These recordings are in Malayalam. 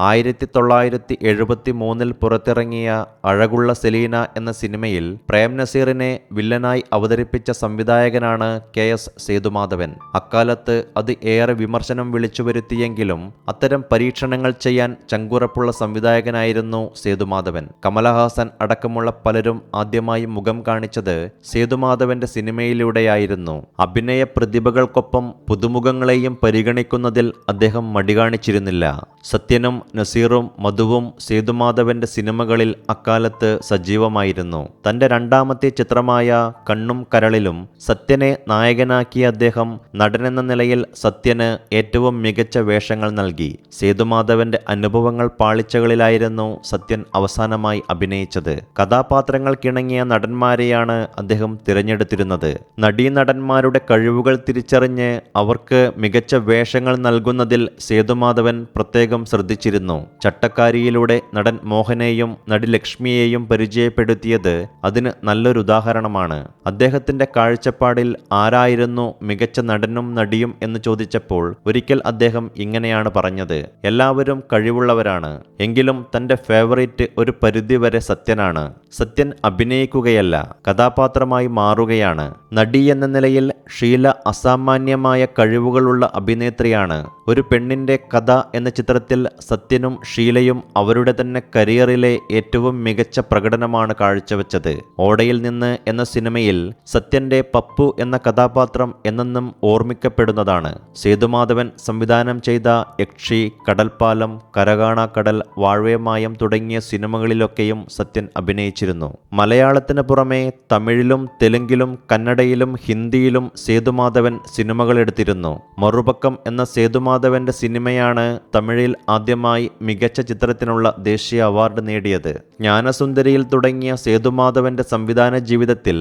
ആയിരത്തി തൊള്ളായിരത്തി എഴുപത്തി മൂന്നിൽ പുറത്തിറങ്ങിയ അഴകുള്ള സെലീന എന്ന സിനിമയിൽ പ്രേം നസീറിനെ വില്ലനായി അവതരിപ്പിച്ച സംവിധായകനാണ് കെ എസ് സേതുമാധവൻ. അക്കാലത്ത് അത് ഏറെ വിമർശനം വിളിച്ചു വരുത്തിയെങ്കിലും അത്തരം പരീക്ഷണങ്ങൾ ചെയ്യാൻ ചങ്കുറപ്പുള്ള സംവിധായകനായിരുന്നു സേതുമാധവൻ. കമലഹാസൻ അടക്കമുള്ള പലരും ആദ്യമായി മുഖം കാണിച്ചത് സേതുമാധവന്റെ സിനിമയിലൂടെയായിരുന്നു. അഭിനയ പ്രതിഭകൾക്കൊപ്പം പുതുമുഖങ്ങളെയും പരിഗണിക്കുന്നതിൽ അദ്ദേഹം മടികാണിച്ചിരുന്നില്ല സത്യനും നസീറും മധുവും സേതുമാധവന്റെ സിനിമകളിൽ അക്കാലത്ത് സജീവമായിരുന്നു. തന്റെ രണ്ടാമത്തെ ചിത്രമായ കണ്ണും കരളിലും സത്യനെ നായകനാക്കിയ അദ്ദേഹം നടനെന്ന നിലയിൽ സത്യന് ഏറ്റവും മികച്ച വേഷങ്ങൾ നൽകി. സേതുമാധവന്റെ അനുഭവങ്ങൾ പാളിച്ചകളിലായിരുന്നു സത്യൻ അവസാനമായി അഭിനയിച്ചത്. കഥാപാത്രങ്ങൾക്കിണങ്ങിയ നടന്മാരെയാണ് അദ്ദേഹം തിരഞ്ഞെടുത്തിരുന്നത്. നടീനടന്മാരുടെ കഴിവുകൾ തിരിച്ചറിഞ്ഞ് അവർക്ക് മികച്ച വേഷങ്ങൾ നൽകുന്നതിൽ സേതുമാധവൻ പ്രത്യേകം ശ്രദ്ധിച്ചിരുന്നു. ചട്ടക്കാരിയിലൂടെ നടൻ മോഹനെയും നടി ലക്ഷ്മിയെയും പരിചയപ്പെടുത്തിയത് അതിന് നല്ലൊരു ഉദാഹരണമാണ്. അദ്ദേഹത്തിന്റെ കാഴ്ചപ്പാടിൽ ആരായിരുന്നു മികച്ച നടനും നടിയും എന്ന് ചോദിച്ചപ്പോൾ ഒരിക്കൽ അദ്ദേഹം ഇങ്ങനെയാണ് പറഞ്ഞത് എല്ലാവരും കഴിവുള്ളവരാണ് എങ്കിലും തന്റെ ഫേവറേറ്റ് ഒരു പരിധിവരെ സത്യനാണ്. സത്യൻ അഭിനയിക്കുകയല്ല കഥാപാത്രമായി മാറുകയാണ്. നടി എന്ന നിലയിൽ ഷീല അസാമാന്യമായ കഴിവുകളുള്ള അഭിനേത്രിയാണ്. ഒരു പെണ്ണിന്റെ കഥ എന്ന ചിത്രത്തിൽ സത്യനും ഷീലയും അവരുടെ തന്നെ കരിയറിലെ ഏറ്റവും മികച്ച പ്രകടനമാണ് കാഴ്ചവെച്ചത്. ഓടയിൽ നിന്ന് എന്ന സിനിമയിൽ സത്യന്റെ പപ്പു എന്ന കഥാപാത്രം എന്നെന്നും ഓർമ്മിക്കപ്പെടുന്നതാണ്. സേതുമാധവൻ സംവിധാനം ചെയ്ത യക്ഷി കടൽപ്പാലം കരകാണാക്കടൽ വാഴ്വേമായം തുടങ്ങിയ സിനിമകളിലൊക്കെയും സത്യൻ അഭിനയിച്ചിരുന്നു. മലയാളത്തിന് പുറമെ തമിഴിലും തെലുങ്കിലും കന്നഡയിലും ഹിന്ദിയിലും സേതുമാധവൻ സിനിമകളെടുത്തിരുന്നു. മറുപക്കം എന്ന സേതുമാധവന്റെ സിനിമയാണ് തമിഴിൽ ആദ്യമായി മികച്ച ചിത്രത്തിനുള്ള ദേശീയ അവാർഡ് നേടിയത്. ജ്ഞാനസുന്ദരിയിൽ തുടങ്ങിയ സേതുമാധവന്റെ സംവിധാന ജീവിതത്തിൽ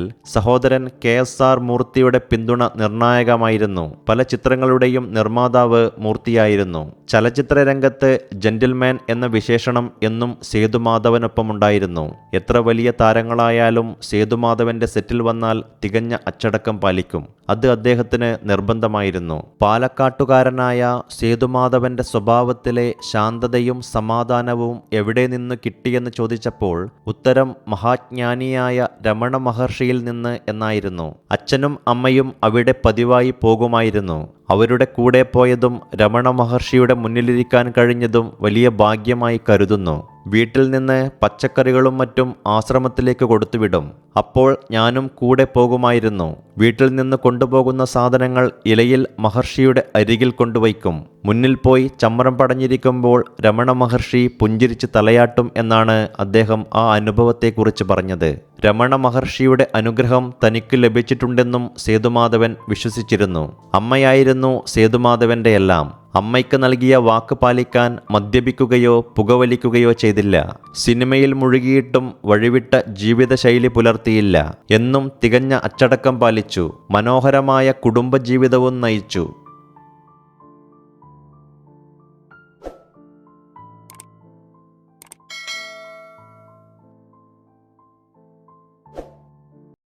സഹോദരൻ കെ എസ് ആർ മൂർത്തിയുടെ പിന്തുണ നിർണായകമായിരുന്നു. പല ചിത്രങ്ങളുടെയും നിർമ്മാതാവ് മൂർത്തിയായിരുന്നു. ചലച്ചിത്ര രംഗത്ത് ജെന്റിൽമാൻ എന്ന വിശേഷണം എന്നും സേതുമാധവനൊപ്പമുണ്ടായിരുന്നു എത്ര വലിയ താരങ്ങളായാലും സേതുമാധവന്റെ സെറ്റിൽ വന്നാൽ തികഞ്ഞ അച്ചടക്കം പാലിക്കും. അത് അദ്ദേഹത്തിന് നിർബന്ധമായിരുന്നു. പാലക്കാട്ടുകാരനായ സേതുമാധവന്റെ സ്വഭാവത്തിലെ ശാന്തതയും സമാധാനവും എവിടെ നിന്ന് കിട്ടിയെന്ന് ചോദിച്ചപ്പോൾ ഉത്തരം മഹാജ്ഞാനിയായ രമണ മഹർഷിയിൽ നിന്ന് എന്നായിരുന്നു. അച്ഛനും അമ്മയും അവിടെ പതിവായി പോകുമായിരുന്നു. അവരുടെ കൂടെ പോയതും രമണ മഹർഷിയുടെ മുന്നിലിരിക്കാൻ കഴിഞ്ഞതും വലിയ ഭാഗ്യമായി കരുതുന്നു. വീട്ടിൽ നിന്ന് പച്ചക്കറികളും മറ്റും ആശ്രമത്തിലേക്ക് കൊടുത്തുവിടും. അപ്പോൾ ഞാനും കൂടെ പോകുമായിരുന്നു. വീട്ടിൽ നിന്ന് കൊണ്ടുപോകുന്ന സാധനങ്ങൾ ഇലയിൽ മഹർഷിയുടെ അരികിൽ കൊണ്ടുവയ്ക്കും. മുന്നിൽ പോയി ചമ്മരം പടഞ്ഞിരിക്കുമ്പോൾ രമണ മഹർഷി പുഞ്ചിരിച്ച് തലയാട്ടും എന്നാണ് അദ്ദേഹം ആ അനുഭവത്തെക്കുറിച്ച് പറഞ്ഞത്. രമണ മഹർഷിയുടെ അനുഗ്രഹം തനിക്ക് ലഭിച്ചിട്ടുണ്ടെന്നും സേതുമാധവൻ വിശ്വസിച്ചിരുന്നു. അമ്മയായിരുന്നു സേതുമാധവന്റെ എല്ലാം. അമ്മയ്ക്ക് നൽകിയ വാക്ക് പാലിക്കാൻ മദ്യപിക്കുകയോ പുകവലിക്കുകയോ ചെയ്തില്ല. സിനിമയിൽ മുഴുകിയിട്ടും വഴിവിട്ട ജീവിതശൈലി പുലർത്തിയില്ല. എന്നും തികഞ്ഞ അച്ചടക്കം പാലിച്ചു. മനോഹരമായ കുടുംബജീവിതവും നയിച്ചു.